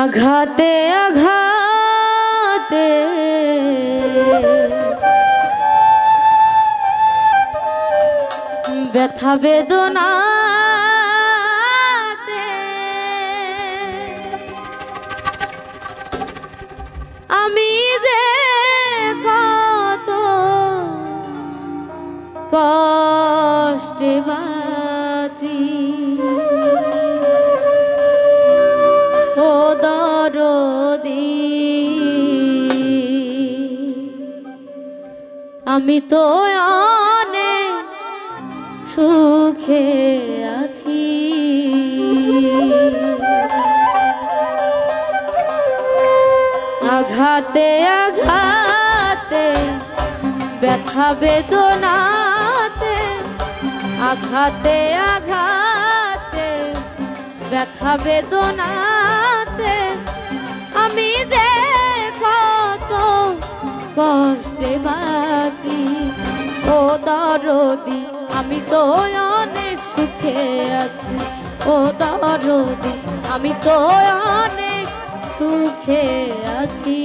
আঘাতে আঘাতে। ব্যথা বেদনাতে। আমি যে কত কষ্টে বাঁচি আমি তো অনেক সুখে আছি। আঘাতে আঘাতে ব্যথা বেদনাতে আঘাতে আঘাতে ব্যথা বেদনাতে আমি যে কত কষ্টে বাঁচি ও দরদি, আমি তো অনেক সুখে আছি। ও দরদি, আমি তো অনেক সুখে আছি।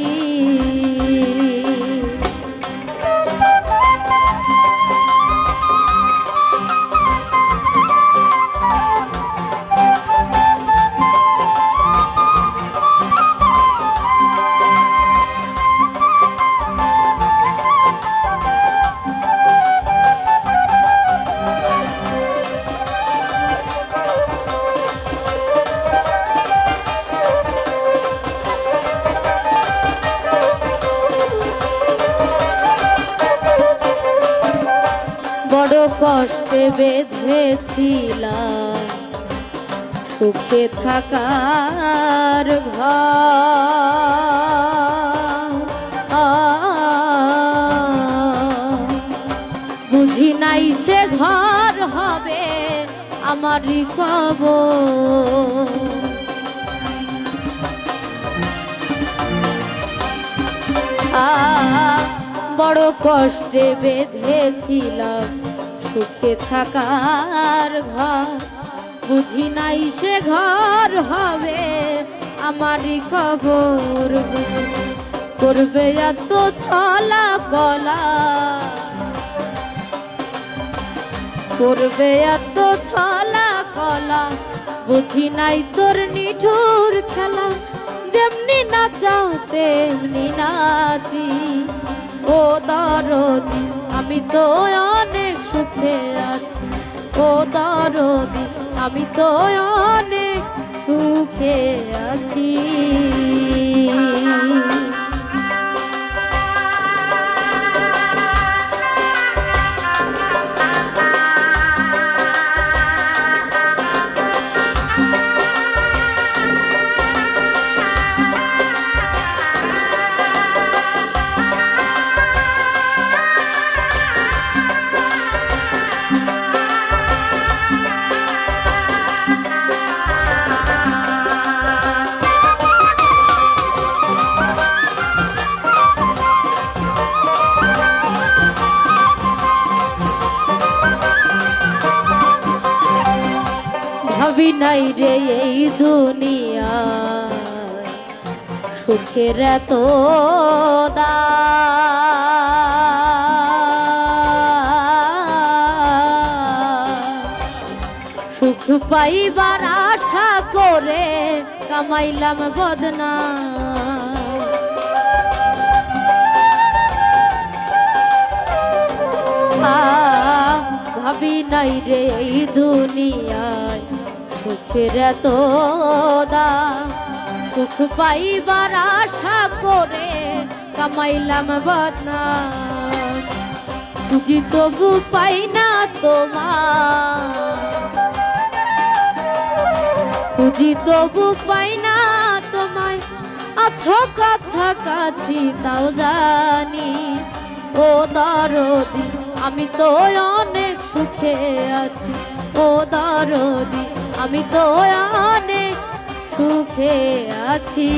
কষ্টে বেঁধেছিলাম। সুখে থাকার ঘর। বুঝি নাই সে ঘর হবে আমারই কবর। আ বড় কষ্টে বেঁধেছিলাম। সুখে থাকার ঘর। বুঝি নাই সে ঘর হবে আমারই কবর। বুঝি করবে এত ছলা কলা। করবে এত ছলা কলা। বুঝি নাই তোর নিঠুর খেলা। যেমনি নাচাও, তেমনি নাচি। ও দরদি, আমি তো অনেক সুখে আছি। ও দরদি আমি তো অনেক সুখে আছি। নাই রে এই দুনিয়া সুখের এত। সুখ পাইবার আশা করে কামাইলাম বদনা ভাবি নাই রে এই দুনিয়ায় সুখের এত দাম সুখ পাইবার আশা করে কামাইলাম বদনাম। খুঁজি তবু পাই না তোমার খুঁজি তবু পাই না তোমায়। আছো কাছাকাছি, তাও জানি। ও দরদি, আমি তো অনেক সুখে আছি। ও দরদি আমি তো অনেক সুখে আছি।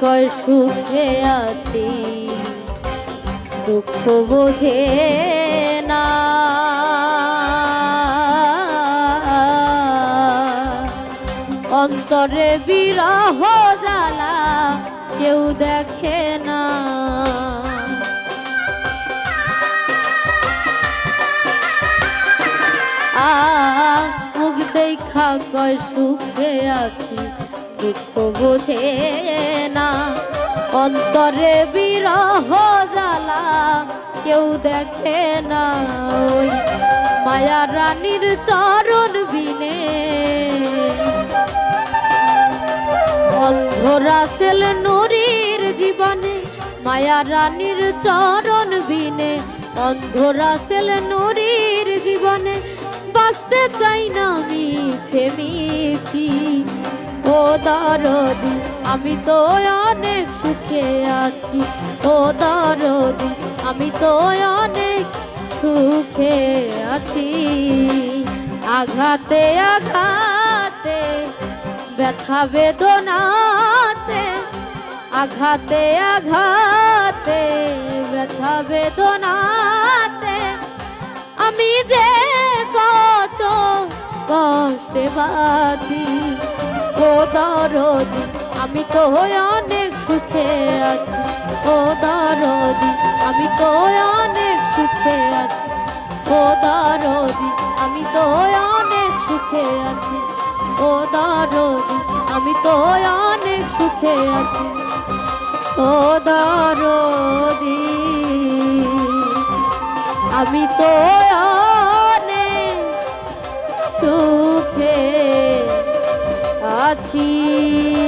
কয় সুখে আছি, দুঃখ বোঝে না। অন্তরে বিরহ জ্বালা কেউ দেখে না। মুখ দেখা কয় সুখে আছি দুঃখ বোঝে না। অন্তরে বিরহ জ্বালা কেউ দেখে না ওই মায়া রানীর চরণ বিনে। অন্ধরা সেল নুরির জীবনে মায়া রানীর চরণ বিনে। অন্ধরা সেল নুরির জীবনে বাঁচতে চাই না মিছে মিছি ও দরদি, আমি তো অনেক সুখে আছি। ও দরদি, আমি তো অনেক সুখে আছি। আঘাতে আঘাতে, ব্যথা বেদনাতে, আঘাতে আঘাতে, ব্যথা বেদনাতে, আমি যে কত কষ্টে বাঁচি। ও দরদি, আমি তো অনেক সুখে আছি। ও দরদি, আমি তো অনেক সুখে আছি। ও দরদি, আমি তো অনেক সুখে আছি। ও দরদি, আমি তো অনেক সুখে আছি। ও দরদি, আমি তো 七